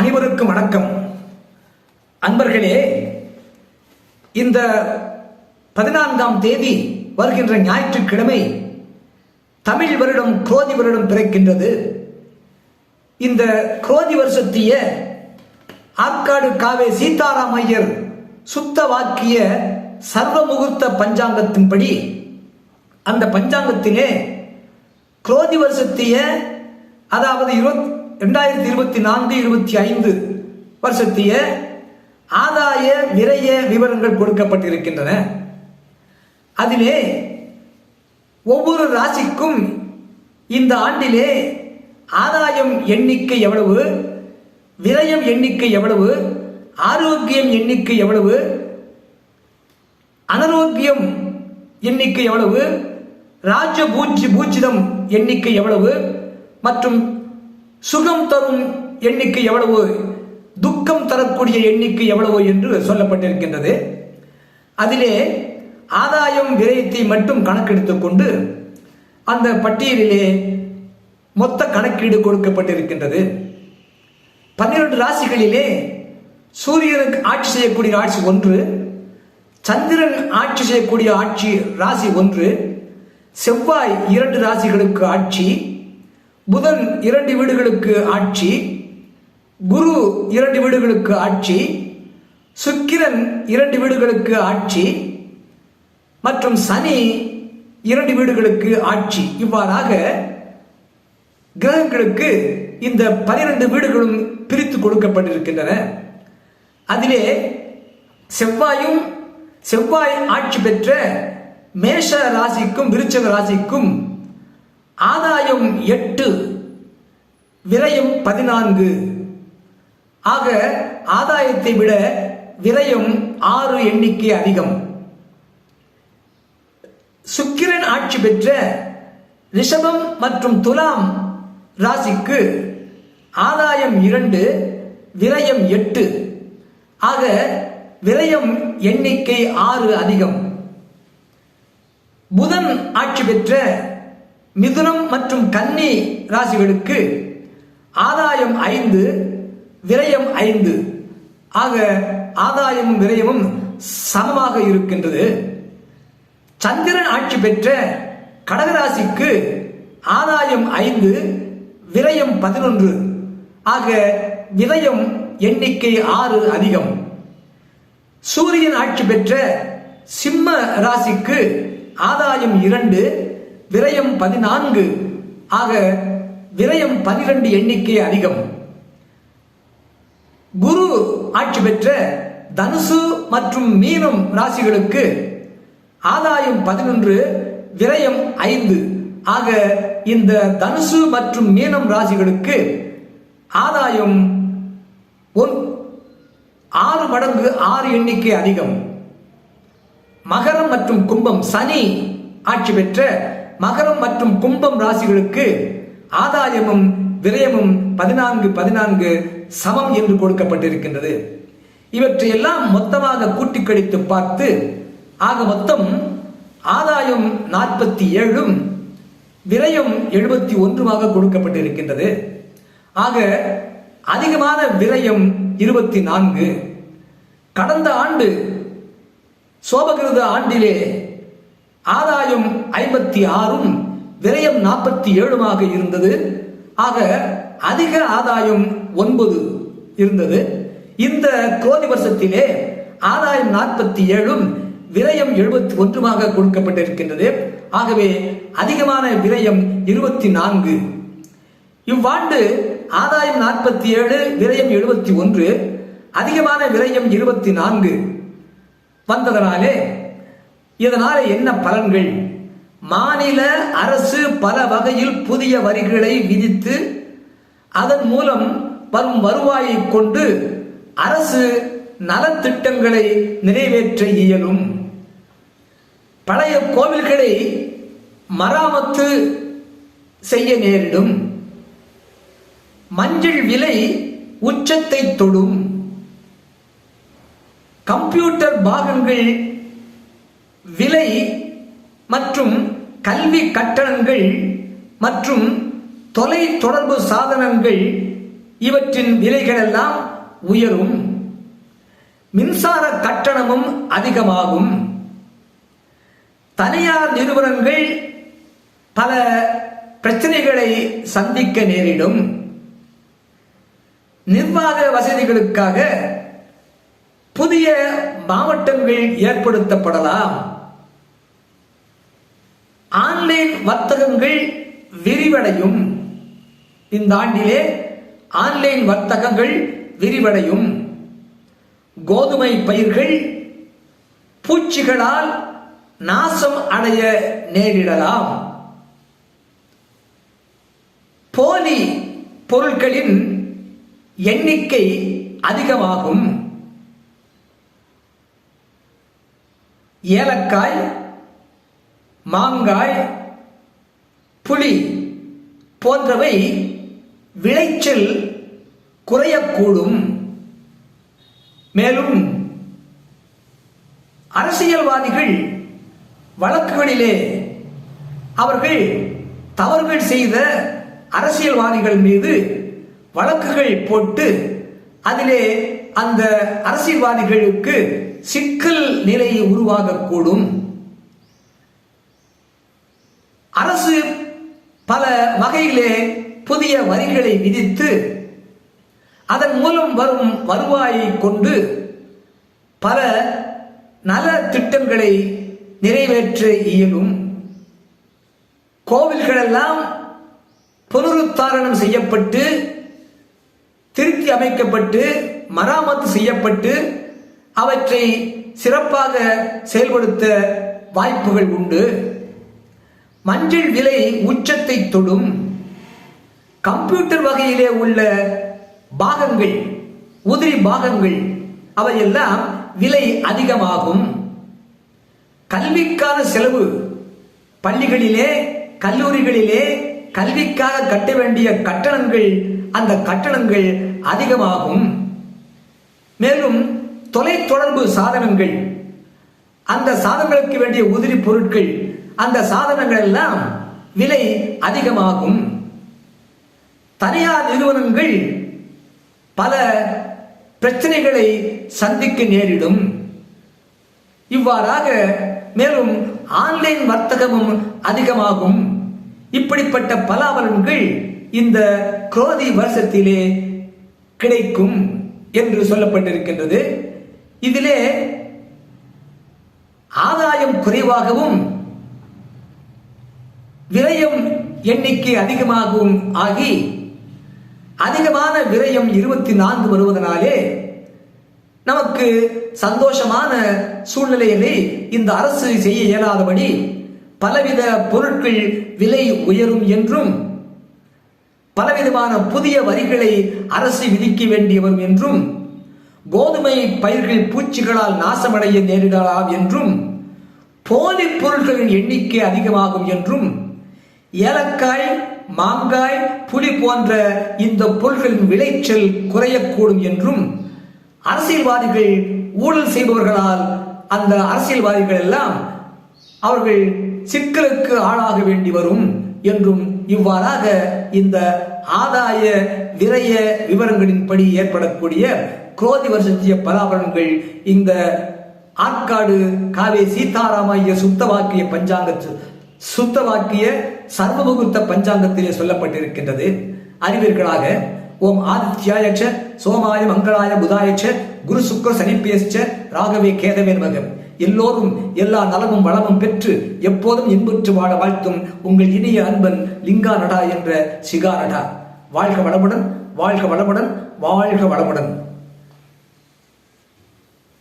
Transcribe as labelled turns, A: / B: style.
A: அனைவருக்கும் வணக்கம். அன்பர்களே இந்த பதினான்காம் தேதி வருகின்ற ஞாயிற்றுக்கிழமை தமிழ் வருடம் குரோதி வருடம் பிறக்கின்றது. இந்த குரோதி வருஷத்திய ஆற்காடு காவே சீதாராம் ஐயர் சுத்த வாக்கிய சர்வ முகூர்த்த பஞ்சாங்கத்தின்படி அந்த பஞ்சாங்கத்திலே குரோதி வருஷத்திய அதாவது இருபத் ரெண்டாயிரத்தி இருபத்தி நான்கு இருபத்தி ஐந்து வருஷத்திய ஆதாய விரைய விவரங்கள் கொடுக்கப்பட்டிருக்கின்றன. அதிலே ஒவ்வொரு ராசிக்கும் இந்த ஆண்டிலே ஆதாயம் எண்ணிக்கை எவ்வளவு விரயம் எண்ணிக்கை எவ்வளவு ஆரோக்கியம் எண்ணிக்கை எவ்வளவு அனாரோக்கியம் எண்ணிக்கை எவ்வளவு ராஜ பூஜ்ய பூஜிதம் எண்ணிக்கை எவ்வளவு மற்றும் சுகம் தரும் எண்ணிக்கை எவ்வளவு? துக்கம் தரக்கூடிய எண்ணிக்கை எவ்வளவு என்று சொல்லப்பட்டிருக்கின்றது. அதிலே ஆதாயம் விரயத்தை மட்டும் கணக்கெடுத்துக் கொண்டு அந்த பட்டியலிலே மொத்த கணக்கீடு கொடுக்கப்பட்டிருக்கின்றது. பன்னிரண்டு ராசிகளிலே சூரியனுக்கு ஆட்சி செய்யக்கூடிய ஆட்சி ஒன்று சந்திரன் ஆட்சி செய்யக்கூடிய ஆட்சி ராசி ஒன்று செவ்வாய் இரண்டு ராசிகளுக்கு ஆட்சி புதன் இரண்டு வீடுகளுக்கு ஆட்சி குரு இரண்டு வீடுகளுக்கு ஆட்சி சுக்கிரன் இரண்டு வீடுகளுக்கு ஆட்சி மற்றும் சனி இரண்டு வீடுகளுக்கு ஆட்சி. இவ்வாறாக கிரகங்களுக்கு இந்த பனிரெண்டு வீடுகளும் பிரித்து கொடுக்கப்பட்டிருக்கின்றன. அதிலே செவ்வாயும் செவ்வாய் ஆட்சி பெற்ற மேஷ ராசிக்கும் விருச்சக ராசிக்கும் ஆதாயம் எட்டு விரயம் பதினான்கு. ஆக ஆதாயத்தை விட விரயம் ஆறு எண்ணிக்கை அதிகம். சுக்கிரன் ஆட்சி பெற்ற ரிஷபம் மற்றும் துலாம் ராசிக்கு ஆதாயம் இரண்டு விரயம் எட்டு. ஆக விரயம் எண்ணிக்கை ஆறு அதிகம். புதன் ஆட்சி பெற்ற மிதுனம் மற்றும் கன்னி ராசிகளுக்கு ஆதாயம் ஐந்து விரயம் ஐந்து. ஆக ஆதாயமும் விரயமும் சமமாக இருக்கின்றது. சந்திரன் ஆட்சி பெற்ற கடகராசிக்கு ஆதாயம் ஐந்து விரயம் பதினொன்று. ஆக விரயம் எண்ணிக்கை ஆறு அதிகம். சூரியன் ஆட்சி பெற்ற சிம்ம ராசிக்கு ஆதாயம் இரண்டு விரயம் பதினான்கு. ஆக விரயம் பனிரெண்டு எண்ணிக்கை அதிகம். குரு ஆட்சி பெற்ற தனுசு மற்றும் மீனம் ராசிகளுக்கு ஆதாயம் பதினொன்று விரயம் ஐந்து. ஆக இந்த தனுசு மற்றும் மீனம் ராசிகளுக்கு ஆதாயம் ஒன் ஆறு மடங்கு ஆறு எண்ணிக்கை அதிகம். மகரம் மற்றும் கும்பம் சனி ஆட்சி பெற்ற மகரம் மற்றும் கும்பம் ராசிகளுக்கு ஆதாயமும் விரயமும் பதினான்கு பதினான்கு சமம் என்று கொடுக்கப்பட்டிருக்கின்றது. இவற்றையெல்லாம் மொத்தமாக கூட்டி கழித்து பார்த்து ஆக மொத்தம் ஆதாயம் நாற்பத்தி ஏழும் விரயம் எழுபத்தி ஒன்றுமாக கொடுக்கப்பட்டிருக்கின்றது. ஆக அதிகமான விரயம் இருபத்தி நான்கு கடந்த ஆண்டு சோபகிருத ஆண்டிலே ஆதாயம் ஐம்பத்தி ஆறும் விரயம் நாற்பத்தி ஏழுமாக இருந்தது. ஆக அதிக ஆதாயம் ஒன்பது இருந்தது. இந்த குரோதி வருஷத்திலே ஆதாயம் நாற்பத்தி ஏழும் விரயம் எழுபத்தி ஒன்றுமாக கொடுக்கப்பட்டிருக்கின்றது. ஆகவே அதிகமான விரயம் இருபத்தி நான்கு இவ்வாண்டு ஆதாயம் நாற்பத்தி ஏழு விரயம் எழுபத்தி ஒன்று அதிகமான விரயம் இருபத்தி நான்கு வந்ததனாலே இதனால என்ன பலன்கள்? மாநில அரசு பல வகையில் புதிய வரிகளை விதித்து அதன் மூலம் வரும் வருவாயை கொண்டு அரசு நலத்திட்டங்களை நிறைவேற்ற இயலும். பழைய கோவில்களை மராமத்து செய்ய நேரிடும். மஞ்சள் விலை உச்சத்தை தொடும். கம்ப்யூட்டர் பாகங்கள் விலை மற்றும் கல்வி கட்டணங்கள் மற்றும் தொலை தொடர்பு சாதனங்கள் இவற்றின் விலைகளெல்லாம் உயரும். மின்சார கட்டணமும் அதிகமாகும். தனியார் நிறுவனங்கள் பல பிரச்சனைகளை சந்திக்க நேரிடும். நிர்வாக வசதிகளுக்காக புதிய மாவட்டங்கள் ஏற்படுத்தப்படலாம். ஆன்லைன் வர்த்தகங்கள் விரிவடையும். இந்த ஆண்டிலே ஆன்லைன் வர்த்தகங்கள் விரிவடையும். கோதுமை பயிர்கள் பூச்சிகளால் நாசம் அடைய நேரிடலாம். போலி பொருட்களின் எண்ணிக்கை அதிகமாகும். ஏலக்காய் மாங்காய் புளி போன்றவை விளைச்சல் குறையக்கூடும். மேலும் அரசியல்வாதிகள் வழக்குகளிலே அவர்கள் தவறுகள் செய்த அரசியல்வாதிகள் மீது வழக்குகள் போட்டு அதிலே அந்த அரசியல்வாதிகளுக்கு சிக்கல் நிலை உருவாகக்கூடும் அரசு பல வகையிலே புதிய வரிகளை விதித்து அதன் மூலம் வரும் வருவாயை கொண்டு பல நல திட்டங்களை நிறைவேற்ற இயலும். கோவில்களெல்லாம் புனருத்தாரணம் செய்யப்பட்டு திருத்தி அமைக்கப்பட்டு மராமத்து செய்யப்பட்டு அவற்றை சிறப்பாக செயல்படுத்த வாய்ப்புகள் உண்டு. மஞ்சள் விலை உச்சத்தை தொடும். கம்ப்யூட்டர் வகையிலே உள்ள பாகங்கள் உதிரி பாகங்கள் அவையெல்லாம் விலை அதிகமாகும். கல்விக்கான செலவு. பள்ளிகளிலே கல்லூரிகளிலே கல்விக்காக கட்ட வேண்டிய கட்டணங்கள் அந்த கட்டணங்கள் அதிகமாகும். தொலைத்தொடர்பு சாதனங்கள். அந்த சாதனங்களுக்கு வேண்டிய உதிரி பொருட்கள் அந்த சாதனங்கள் எல்லாம் விலை அதிகமாகும். தனியார் நிறுவனங்கள் பல பிரச்சனைகளை சந்திக்க நேரிடும். இவ்வாறாக மேலும் ஆன்லைன் வர்த்தகமும் அதிகமாகும். இப்படிப்பட்ட பல அவலன்கள் இந்த குரோதி வருஷத்திலே கிடைக்கும் என்று சொல்லப்பட்டிருக்கின்றது. இதிலே ஆதாயம் குறைவாகவும் விரயம் எண்ணிக்கை அதிகமாகவும் ஆகி அதிகமான விரயம் இருபத்தி நான்கு வருவதனாலே நமக்கு சந்தோஷமான சூழ்நிலையிலே இந்த அரசு செய்ய இயலாதபடி பலவித பொருட்கள் விலை உயரும் என்றும் பலவிதமான புதிய வரிகளை அரசு விதிக்க வேண்டியவரும் என்றும் கோதுமை பயிர்கள் பூச்சிகளால் நாசமடைய நேரிடலாம் என்றும் போலி பொருட்களின் எண்ணிக்கை அதிகமாகும் என்றும் ஏலக்காய் மாங்காய் புலி போன்ற இந்த பொருட்களின் விளைச்சல் குறையக்கூடும் என்றும் அரசியல்வாதிகள் ஊழல் செய்பவர்களால் அந்த அரசியல்வாதிகள் எல்லாம் அவர்கள் சிக்கலுக்கு ஆளாக வேண்டி வரும் என்றும் இவ்வாறாக இந்த ஆதாய விரய விவரங்களின்படி ஏற்படக்கூடிய குரோதி வருஷத்திய பலாபலன்கள் இந்த ஆற்காடு காவே சீதாராமாய சுத்த வாக்கிய பஞ்சாங்கத்து சுத்த வாக்கிய சர்வமுகூர்த்த பஞ்சாங்கத்திலே சொல்லப்பட்டிருக்கின்றது. அறிவீர்களாக ஓம் ஆதித்யாயச்ச சோமாய மங்களாய புதாயச்ச குரு சுக்கர சனிப்பேச்ச ராகவே கேதவே மகம் எல்லோரும் எல்லா நலமும் வளமும் பெற்று எப்போதும் இன்புற்று வாழ வாழ்த்தும் உங்கள் இனிய அன்பன் லிங்கா நடா என்ற சிகா நடா வாழ்க வளமுடன் வாழ்க வளமுடன் வாழ்க வளமுடன்.